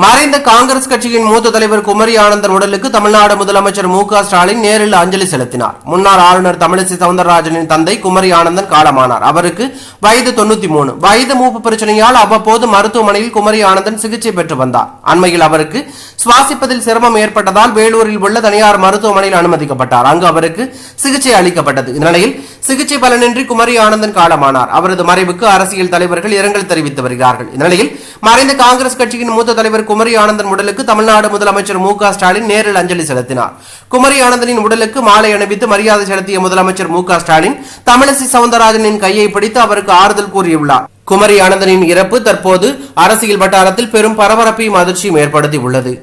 மறைந்த காங்கிரஸ் கட்சியின் மூத்த தலைவர் குமரி ஆனந்தன் உடலுக்கு தமிழ்நாடு முதலமைச்சர் மு ஸ்டாலின் நேரில் அஞ்சலி செலுத்தினார். முன்னாள் ஆளுநர் தமிழிசை சவுந்தரராஜனின் தந்தை குமரி ஆனந்தன் காலமானார். அவருக்கு வயது தொண்ணூத்தி மூணு வயது மூப்பு பிரச்சனையால் அவ்வப்போது மருத்துவமனையில் குமரி ஆனந்தன் சிகிச்சை பெற்று வந்தார். அண்மையில் அவருக்கு சுவாசிப்பதில் சிரமம் ஏற்பட்டதால் வேலூரில் உள்ள தனியார் மருத்துவமனையில் அனுமதிக்கப்பட்டார். அங்கு அவருக்கு சிகிச்சை அளிக்கப்பட்டது. இந்நிலையில் சிகிச்சை பலனின்றி குமரி ஆனந்தன் காலமானார். அவரது மறைவுக்கு அரசியல் தலைவர்கள் இரங்கல் தெரிவித்து வருகிறார்கள். இந்த நிலையில் மறைந்த காங்கிரஸ் கட்சியின் மூத்த தலைவர் குமரி ஆனந்தன் உடலுக்கு தமிழ்நாடு முதலமைச்சர் மு ஸ்டாலின் நேரில் அஞ்சலி செலுத்தினார். குமரி ஆனந்தனின் உடலுக்கு மாலை அணிவித்து மரியாதை செலுத்திய முதலமைச்சர் மு ஸ்டாலின் தமிழிசை சவுந்தரராஜனின் கையை பிடித்து அவருக்கு ஆறுதல் கூறியுள்ளார். குமரி ஆனந்தனின் இறப்பு தற்போது அரசியல் வட்டாரத்தில் பெரும் பரபரப்பையும் அதிர்ச்சியும் ஏற்படுத்தி உள்ளது